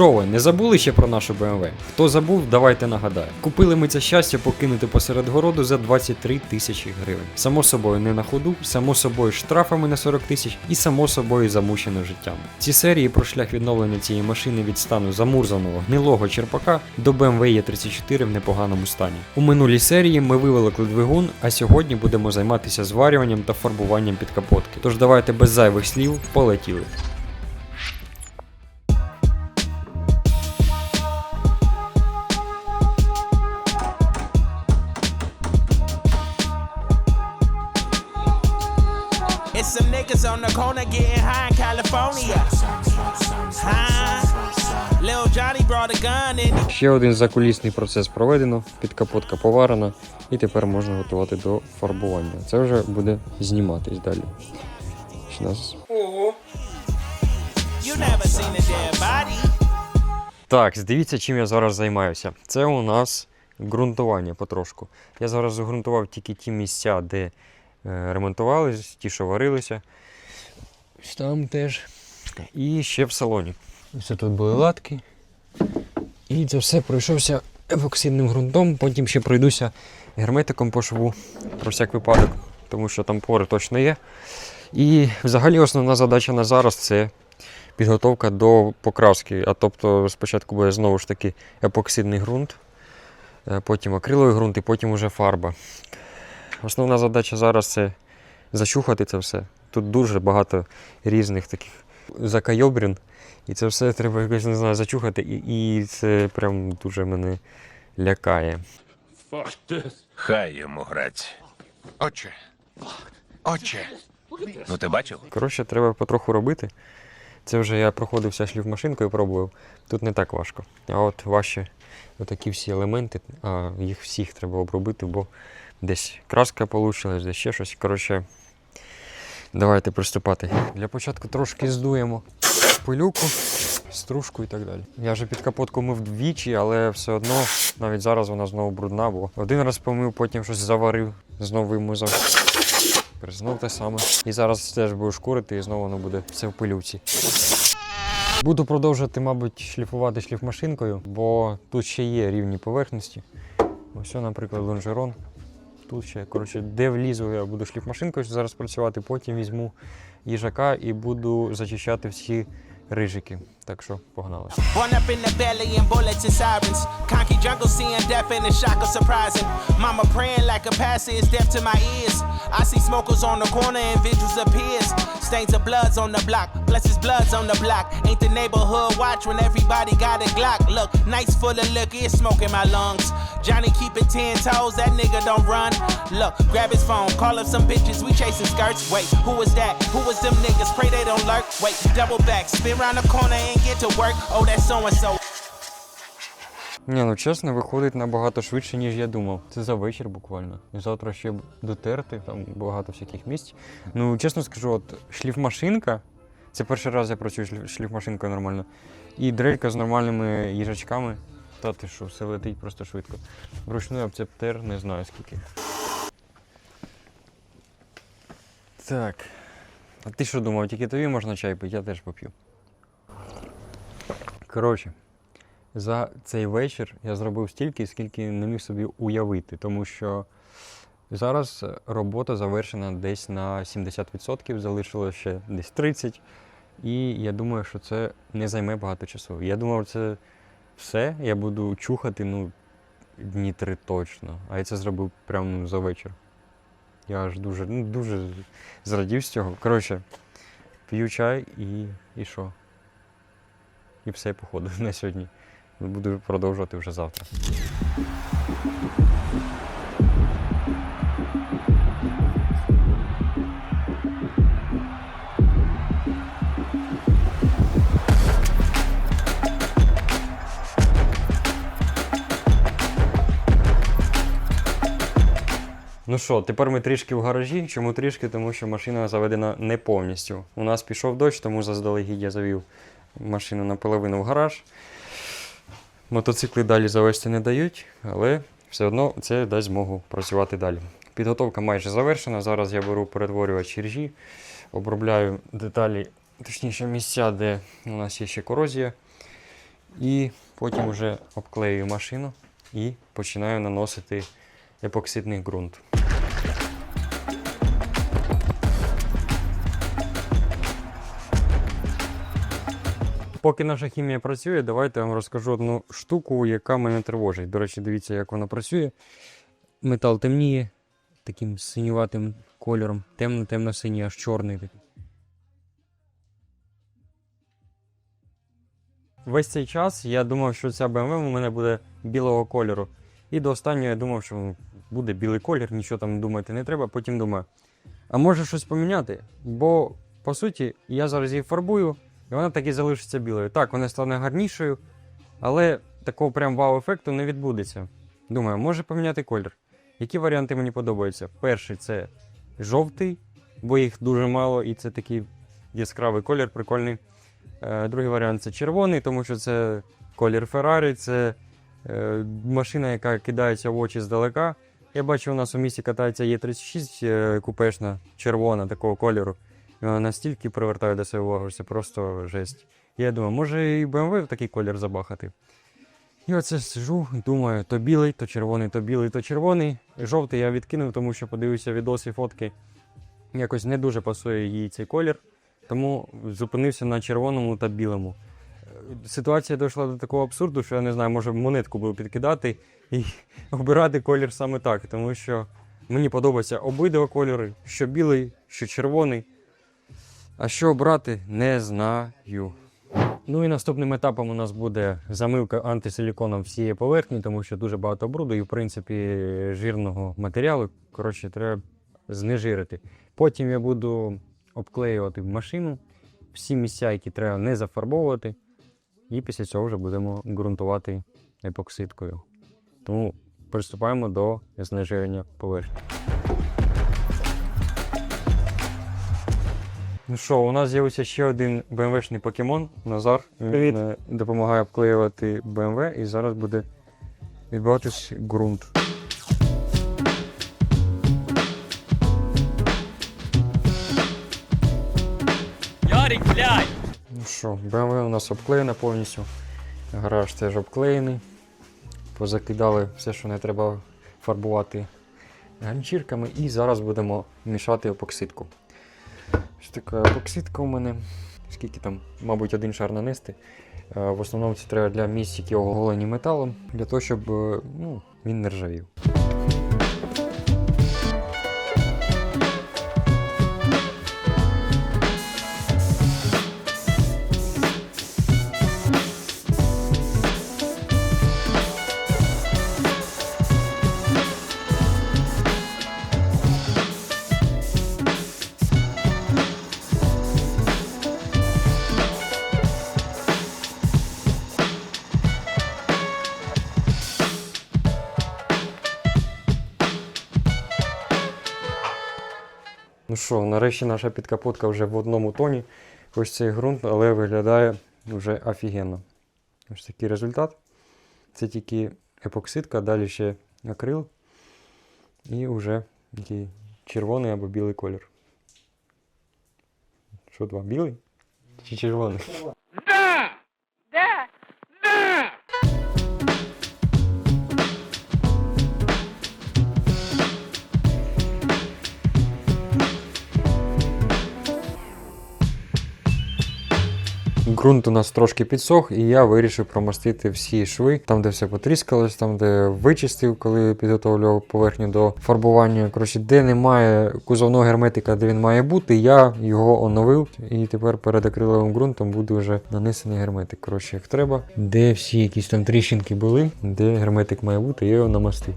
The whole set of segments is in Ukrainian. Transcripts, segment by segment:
Що ви, не забули ще про нашу BMW? Хто забув, давайте нагадаю. Купили ми це щастя покинути посеред городу за 23 тисячі гривень. Само собою не на ходу, само собою штрафами на 40 тисяч і само собою замучено життям. Ці серії про шлях відновлення цієї машини від стану замурзаного гнилого черпака до BMW E34 в непоганому стані. У минулій серії ми вивеликли двигун, а сьогодні будемо займатися зварюванням та фарбуванням під капотки. Тож давайте без зайвих слів полетіли. Corner getting high in California. Huh? Lil Johnny brought a gun in. Ще один закулісний процес проведено, підкапотка поварена, і тепер можна готувати до фарбування. Це вже буде зніматись далі. Що нас You never seen a dead body. Так, дивіться, чим я зараз займаюся. Це у нас ґрунтування потрошку. Я зараз загрунтував тільки ті місця, де е, ремонтувалися, ті, що варилися. Ось Там теж. І ще в салоні. Ось тут були латки. І це все пройшовся епоксидним ґрунтом, потім ще пройдуся герметиком по шву про всяк випадок, тому що там пори точно є. І взагалі основна задача на зараз це підготовка до покраски. А тобто спочатку буде знову ж таки епоксидний ґрунт, е, потім акриловий ґрунт і потім уже фарба. Основна задача зараз це зачухати це все. Тут дуже багато різних таких закайобрін, і це все треба якось не знаю, зачухати, і, і це прям дуже мене лякає. Хай йому грать. Отче. Отче. Ну ти бачив? Коротше, треба потроху робити. Це вже я проходився шліфмашинкою, пробував. Тут не так важко. А от важче отакі всі елементи, а їх всіх треба обробити, бо десь краска вийшла, десь ще щось. Коротше, давайте приступати. Для початку трошки здуємо пилюку, стружку і так далі. Я вже під капотку мив двічі, але все одно навіть зараз вона знову брудна, бо один раз помив, потім щось заварив, знову вимазав. Тепер Знов те саме. І зараз теж буду шкурити, і знову воно буде все в пилюці. Буду продовжувати, мабуть, шліфувати шліфмашинкою, бо тут ще є рівні поверхності. Ось, наприклад, лонжерон. Тут ще, коротше, де влізу, я буду шліфмашинкою зараз працювати, потім візьму їжака і буду зачищати всі рижики. Так що погнали. Stains of bloods on the block, blesses bloods on the block. Ain't the neighborhood watch when everybody got a Glock. Look, nights full of liquor, it's smoke in my lungs. Johnny keep it ten toes, that nigga don't run. Look, grab his phone, call up some bitches, we chasing skirts. Wait, who was that? Who was them niggas? Pray they don't lurk. Wait, double back, spin round the corner and get to work. Oh, that's so and so. Ні, ну чесно, виходить набагато швидше, ніж я думав. Це за вечір буквально. І завтра ще дотерти, там багато всяких місць. Ну, чесно скажу, от шліфмашинка, це перший раз я працюю шліфмашинкою нормально. І дрелька з нормальними їжачками. Та ти що, все летить просто швидко. Вручну я б це б тер не знаю скільки. Так. А ти що думав, тільки тобі можна чай пити, я теж поп'ю. Коротше, за цей вечір я зробив стільки, скільки не міг собі уявити, тому що зараз робота завершена десь на 70%, залишилося ще десь 30%. І я думаю, що це не займе багато часу. Я думав, це все. Я буду чухати ну, дні три точно. А я це зробив прямо ну, за вечір. Я аж дуже, ну, дуже зрадів з цього. Коротше, п'ю чай і, і що? І все, походу, на сьогодні. Буду продовжувати вже завтра. Ну що, тепер ми трішки в гаражі. Чому трішки? Тому що машина заведена не повністю. У нас пішов дощ, тому заздалегідь я завів машину наполовину в гараж. Мотоцикли далі завести не дають, але все одно це дасть змогу працювати далі. Підготовка майже завершена. Зараз я беру перетворювач ржі, обробляю деталі, точніше місця, де у нас є ще корозія. І потім вже обклеюю машину і починаю наносити епоксидний ґрунт. Поки наша хімія працює, давайте я вам розкажу одну штуку, яка мене тривожить. До речі, дивіться, як вона працює. Метал темніє таким синюватим кольором, темно-темно-синій, аж чорний. Весь цей час я думав, що ця BMW у мене буде білого кольору. І до останнього я думав, що буде білий колір, нічого там думати не треба. Потім думаю, а може щось поміняти? Бо, по суті, я зараз її фарбую, і вона так і залишиться білою. Так, вона стане гарнішою, але такого прям вау-ефекту не відбудеться. Думаю, може поміняти колір. Які варіанти мені подобаються? Перший це жовтий, бо їх дуже мало, і це такий яскравий колір, прикольний. Е, Другий варіант це червоний, тому що це колір Феррарі, це е, машина, яка кидається в очі здалека. Я бачу, у нас у місті катається Є36 е, купешна, червона такого кольору. Вона настільки привертає до себе увагу, це просто жесть. Я думаю, може і BMW в такий колір забахати. І оце сижу, думаю, то білий, то червоний, то білий, то червоний. Жовтий я відкинув, тому що подивився відоси, фотки. Якось не дуже пасує їй цей колір, тому зупинився на червоному та білому. Е, Ситуація дійшла до такого абсурду, що я не знаю, може монетку буду підкидати і обирати колір саме так, тому що мені подобаються обидва кольори, що білий, що червоний. А що обрати, не знаю. Ну і наступним етапом у нас буде замивка антисиліконом всієї поверхні, тому що дуже багато бруду і, в принципі, жирного матеріалу. Коротше, треба знежирити. Потім я буду обклеювати машину, всі місця, які треба не зафарбовувати. І після цього вже будемо ґрунтувати епоксидкою. Тому приступаємо до знежирення поверхні. Ну що, у нас з'явився ще один BMW-шний покемон Назар. Привіт. е, допомагає обклеювати BMW і зараз буде відбуватись ґрунт. Ярик, блядь! Ну що, BMW у нас обклеєна повністю. Гараж теж обклеєний. Позакидали все, що не треба фарбувати ганчірками. І зараз будемо мішати епоксидку. Ось така боксітка у мене. Скільки там, мабуть, один шар нанести. Е, В основному це треба для місць, які оголені металом, для того, щоб е, ну, він не ржавів. Ну що, нарешті наша підкапотка вже в одному тоні. Ось цей ґрунт, але виглядає вже офігенно. Ось такий результат. Це тільки епоксидка, далі ще акрил. І вже такий червоний або білий колір. Що два? Білий? Чи червоний? Ґрунт у нас трошки підсох, і я вирішив промастити всі шви, там, де все потріскалось, там, де вичистив, коли підготовлював поверхню до фарбування. Коротше, де немає кузовного герметика, де він має бути, я його оновив. І тепер перед акриловим ґрунтом буде вже нанесений герметик. Коротше, як треба. Де всі якісь там тріщинки були, де герметик має бути, я його намастив.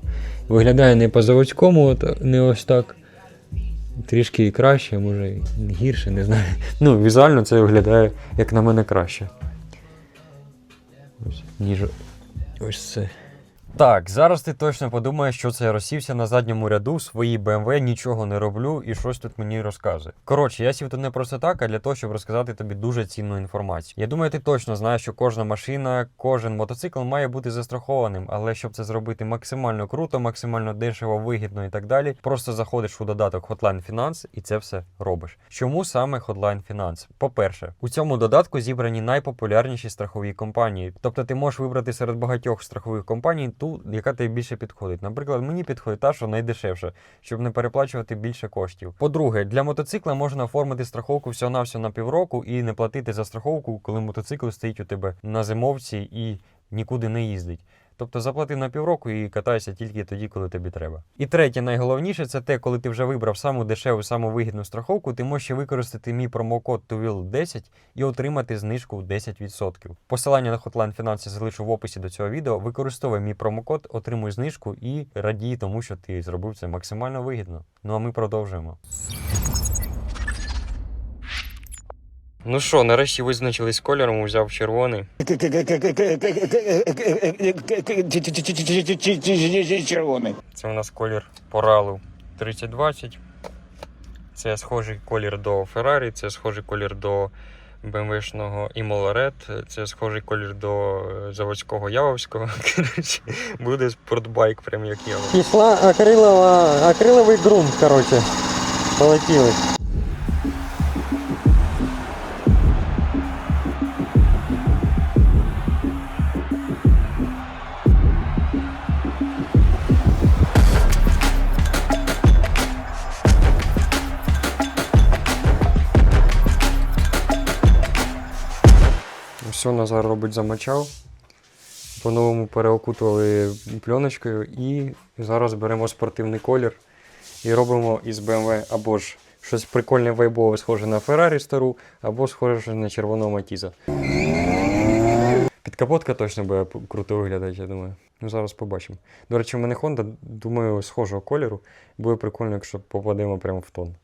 Виглядає не по заводському, не ось так. Трішки і краще, може і гірше, не знаю. Ну, візуально це виглядає, як на мене, краще. Ось, ніж ось це. Так, зараз ти точно подумаєш, що це я розсівся на задньому ряду в своїй BMW, нічого не роблю і щось тут мені розказує. Коротше, я сів тут не просто так, а для того, щоб розказати тобі дуже цінну інформацію. Я думаю, ти точно знаєш, що кожна машина, кожен мотоцикл має бути застрахованим, але щоб це зробити максимально круто, максимально дешево, вигідно і так далі, просто заходиш у додаток Hotline Finance і це все робиш. Чому саме Hotline Finance? По-перше, у цьому додатку зібрані найпопулярніші страхові компанії. Тобто ти можеш вибрати серед багатьох страхових компаній ту, яка тобі більше підходить. Наприклад, мені підходить та, що найдешевша, щоб не переплачувати більше коштів. По-друге, для мотоцикла можна оформити страховку всього-навсього на півроку і не платити за страховку, коли мотоцикл стоїть у тебе на зимовці і нікуди не їздить. Тобто заплати на півроку і катайся тільки тоді, коли тобі треба. І третє, найголовніше, це те, коли ти вже вибрав саму дешеву, саму вигідну страховку, ти можеш використати мій промокод TUVIL10 і отримати знижку в 10%. Посилання на Hotline Finance залишу в описі до цього відео. Використовуй мій промокод, отримуй знижку і радій тому, що ти зробив це максимально вигідно. Ну а ми продовжуємо. Ну що, нарешті визначились з кольором, взяв червоний. Червоний. Це у нас колір Поралу 3020. Це схожий колір до Ferrari, це схожий колір до BMW-шного Imola Red, це схожий колір до заводського Явовського. Буде спортбайк, прям як Ява. Пішла акрилова, акриловий ґрунт, коротше. Полетіли. Назар робить замочав. По-новому переокутували пленочкою і зараз беремо спортивний колір і робимо із BMW або ж щось прикольне вайбове, схоже на Ferrari стару, або схоже на червоного Матіза. Підкапотка точно буде круто виглядати, я думаю. Ну, зараз побачимо. До речі, в мене Honda, думаю, схожого кольору. Буде прикольно, якщо попадемо прямо в тон.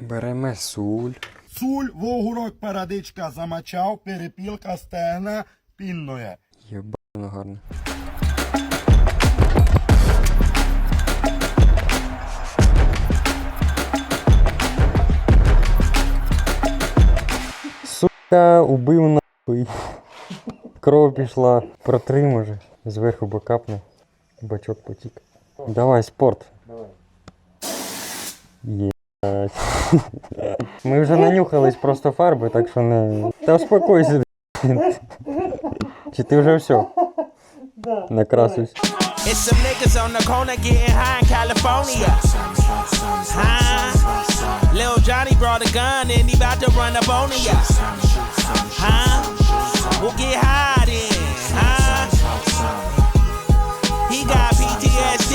Беремо суль. Суль, вогурок, парадичка замачав, перепілка стегна, пінноє. Єбано гарно. Сука, убив нахуй. Кров пішла. Протри може. Зверху бокапне. Бачок потік. Давай, спорт. Єбать. Ми вже нанюхались просто фарби, так що не. Та успокойся. Чи ти вже все? Накрасився. It's some niggas on the corner getting high in California. Huh? Lil Johnny brought a gun and he about to run up on ya. Huh? We'll get high then. Huh? He got PTSD.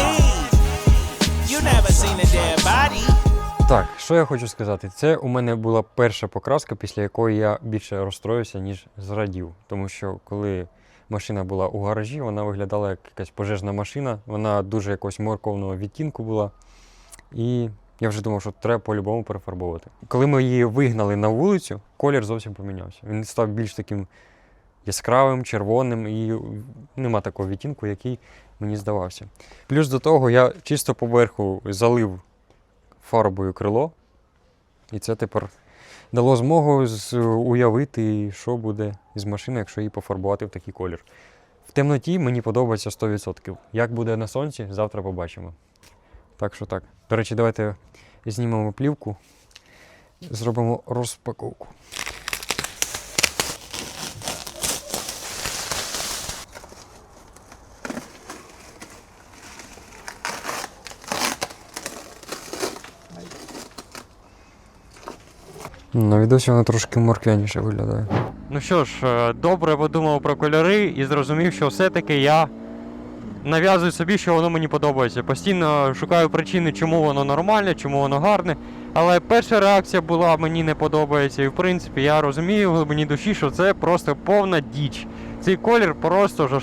You never seen a dead body. Так, що я хочу сказати, це у мене була перша покраска, після якої я більше розстроївся, ніж зрадів. Тому що коли машина була у гаражі, вона виглядала як якась пожежна машина, вона дуже якогось морковного відтінку була. І я вже думав, що треба по-любому перефарбовувати. Коли ми її вигнали на вулицю, колір зовсім помінявся. Він став більш таким яскравим, червоним і нема такого відтінку, який мені здавався. Плюс до того я чисто поверху залив фарбою крило. І це тепер дало змогу уявити, що буде з машини, якщо її пофарбувати в такий колір. В темноті мені подобається 100%. Як буде на сонці, завтра побачимо. Так що так. До речі, давайте знімемо плівку, зробимо розпаковку. На відосі вона трошки морквяніше виглядає. Ну що ж, е, добре подумав про кольори і зрозумів, що все-таки я нав'язую собі, що воно мені подобається. Постійно шукаю причини, чому воно нормальне, чому воно гарне. Але перша реакція була мені не подобається. І в принципі я розумію в глибині душі, що це просто повна діч. Цей колір просто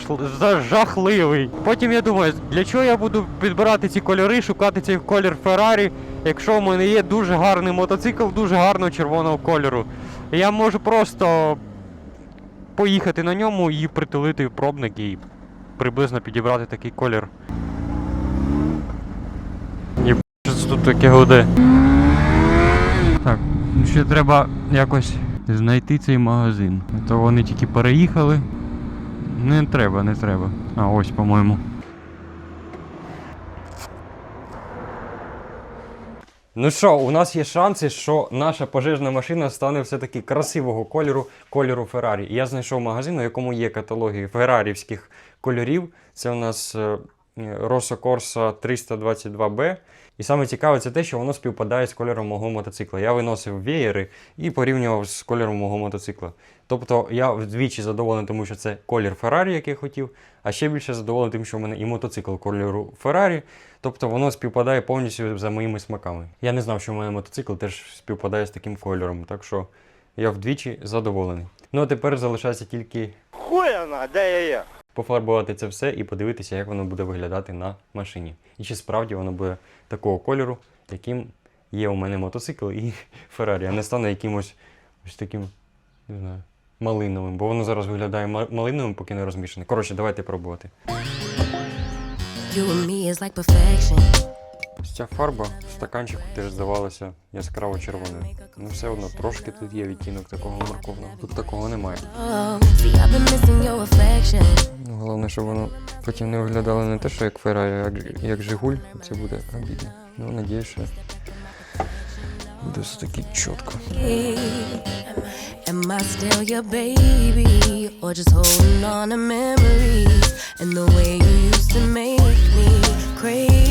жахливий. Потім я думаю, для чого я буду підбирати ці кольори, шукати цей колір Феррарі, якщо в мене є дуже гарний мотоцикл дуже гарного червоного кольору. Я можу просто поїхати на ньому і притулити пробник і приблизно підібрати такий колір. Ні, що тут таке гуде. Так, ну ще треба якось знайти цей магазин. То вони тільки переїхали. Не треба, не треба. А ось, по-моєму. Ну що, у нас є шанси, що наша пожежна машина стане все-таки красивого кольору, кольору Феррарі. Я знайшов магазин, у якому є каталоги феррарівських кольорів. Це у нас е, Rosso Corsa 322B. І саме цікаве це те, що воно співпадає з кольором мого мотоцикла. Я виносив веєри і порівнював з кольором мого мотоцикла. Тобто я вдвічі задоволений, тому що це колір Феррарі, який я хотів, а ще більше задоволений тим, що в мене і мотоцикл кольору Феррарі. Тобто воно співпадає повністю за моїми смаками. Я не знав, що в мене мотоцикл теж співпадає з таким кольором, так що я вдвічі задоволений. Ну а тепер залишається тільки Хуяна, де я є? Пофарбувати це все і подивитися, як воно буде виглядати на машині. І чи справді воно буде такого кольору, яким є у мене мотоцикл і Феррарі, а не стане якимось ось таким, не знаю, малиновим, бо воно зараз виглядає малиновим, поки не розмішане. Коротше, давайте пробувати. You and me is like perfection. Ось Ця фарба в стаканчику теж здавалася яскраво червоною. Ну все одно трошки тут є відтінок такого морковного. Тут такого немає. Ну, Головне, щоб воно потім не виглядало не те, що як Феррарі, а як, як Жигуль. Це буде обідно. Ну, надіюсь, що буде все таки чітко. Am I still your baby? Or just holding on to memories? And the way you used to make me crazy.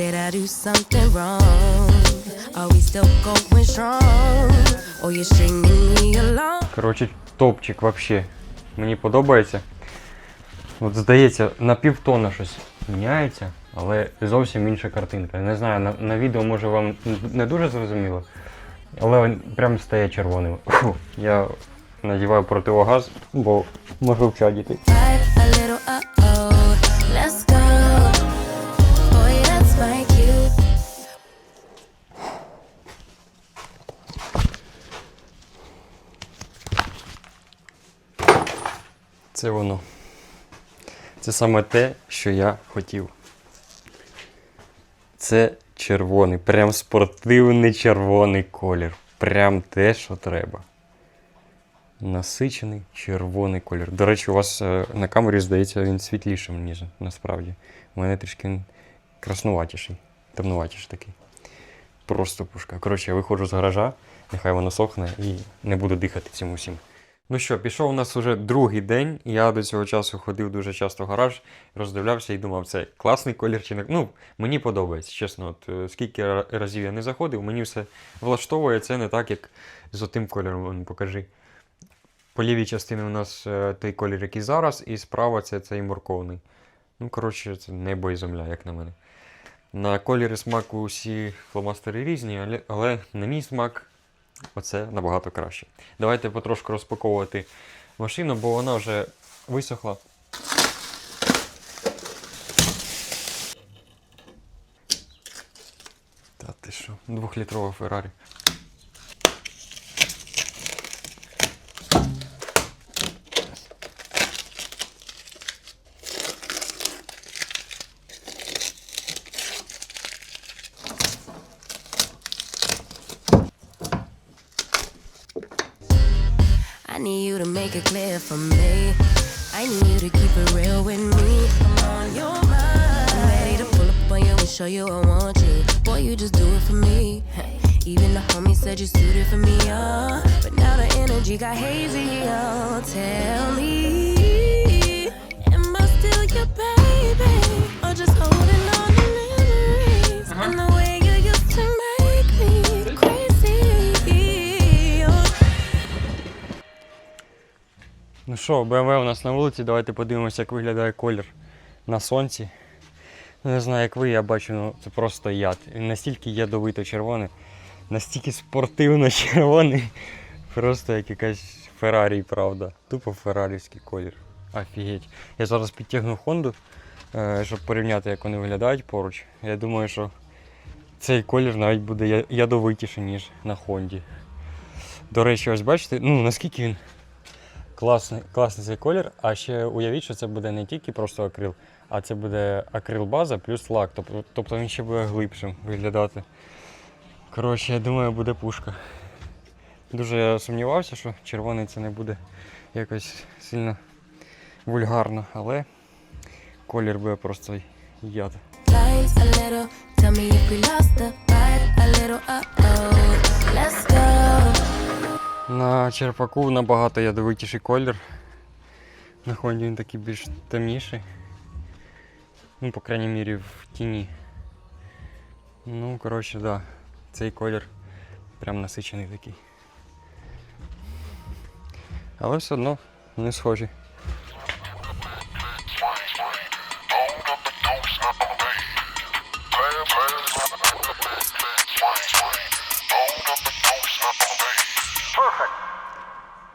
Did I do something wrong? Are we still going strong? Or you're stringing me along? Коротше, топчик вообще. Мені подобається. От здається, на півтона щось міняється, але зовсім інша картинка. Не знаю, на, на відео може вам не дуже зрозуміло, але він прям стає червоним. Фу, я надіваю противогаз, бо можу вчадіти. Це воно. Це саме те, що я хотів. Це червоний, прям спортивний червоний колір. Прям те, що треба. Насичений червоний колір. До речі, у вас е, на камері здається він світлішим, ніж насправді. У мене трішки краснуватіший, темнуватіший такий. Просто пушка. Коротше, я виходжу з гаража, нехай воно сохне і не буду дихати цим усім. Ну що, пішов у нас уже другий день. Я до цього часу ходив дуже часто в гараж, роздивлявся і думав, це класний колір. Ну, мені подобається, чесно. От, е, скільки разів я не заходив, мені все влаштовує. Це не так, як з отим кольором. Покажи. По лівій частині у нас е, той колір, який зараз, і справа це цей морковний. Ну, коротше, це небо і земля, як на мене. На кольорі смаку усі фломастери різні, але, але на мій смак оце набагато краще. Давайте потрошку розпаковувати машину, бо вона вже висохла. Та ти що, двохлітрова Феррарі. Show you I want you. Boy, you just do it for me. Even the homie said you suited for me, uh. But now the energy got hazy, oh. Tell me, am I still your baby? Or just holding on to memories? And the way you used to make me crazy, oh. Ну що, BMW у нас на вулиці, давайте подивимося, як виглядає колір на сонці. Не знаю, як ви, я бачу, ну це просто яд. Він настільки ядовито червоний, настільки спортивно червоний. Просто як якась Феррарі, правда. Тупо феррарівський колір. Офігеть. Я зараз підтягну Хонду, е, щоб порівняти, як вони виглядають поруч. Я думаю, що цей колір навіть буде ядовитіший, ніж на Хонді. До речі, ось бачите, ну наскільки він Класний, класний цей колір. А ще уявіть, що це буде не тільки просто акрил, а це буде акрил база плюс лак. Тобто, тобто він ще буде глибшим виглядати. Коротше, я думаю, буде пушка. Дуже я сумнівався, що червоний це не буде якось сильно вульгарно, але колір буде просто яд. Let's go. На черпаку набагато ядовитіший колір. На Хонді він такий більш темніший. Ну, по крайній мірі, в тіні. Ну, коротше, да. Цей колір прям насичений такий. Але все одно не схожі.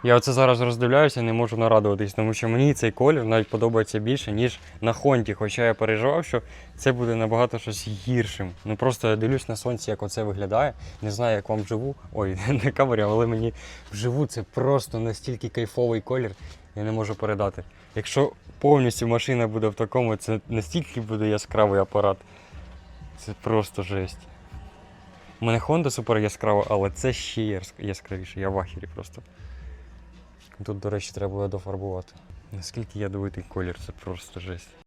Я оце зараз роздивляюся не можу нарадуватись, тому що мені цей колір навіть подобається більше, ніж на Хонті. Хоча я переживав, що це буде набагато щось гіршим. Ну просто я дивлюсь на сонці, як оце виглядає. Не знаю, як вам вживу. Ой, не камері, але мені вживу це просто настільки кайфовий колір, я не можу передати. Якщо повністю машина буде в такому, це настільки буде яскравий апарат. Це просто жесть. У мене Honda супер яскрава, але це ще яскравіше. Я в ахері просто. Тут, до речі, треба буде дофарбувати. Наскільки ядовитий колір, це просто жесть.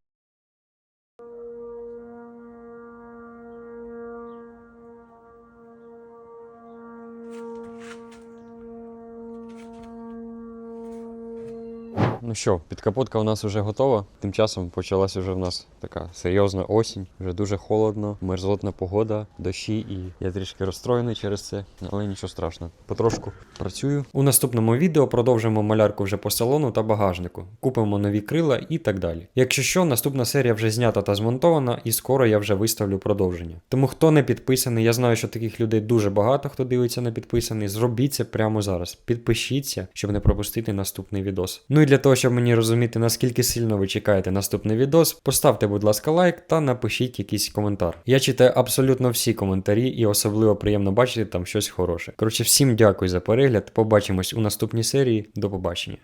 Ну що, підкапотка у нас вже готова. Тим часом почалася вже в нас така серйозна осінь. Вже дуже холодно, мерзотна погода, дощі, і я трішки розстроєний через це, але нічого страшного. Потрошку працюю. У наступному відео продовжимо малярку вже по салону та багажнику. Купимо нові крила і так далі. Якщо що, наступна серія вже знята та змонтована, і скоро я вже виставлю продовження. Тому хто не підписаний, я знаю, що таких людей дуже багато, хто дивиться на підписаний. Зробіть це прямо зараз. Підпишіться, щоб не пропустити наступний відос. Ну і для того, щоб мені розуміти, наскільки сильно ви чекаєте наступний відос, поставте, будь ласка, лайк та напишіть якийсь коментар. Я читаю абсолютно всі коментарі, і особливо приємно бачити там щось хороше. Коротше, всім дякую за перегляд. Побачимось у наступній серії. До побачення.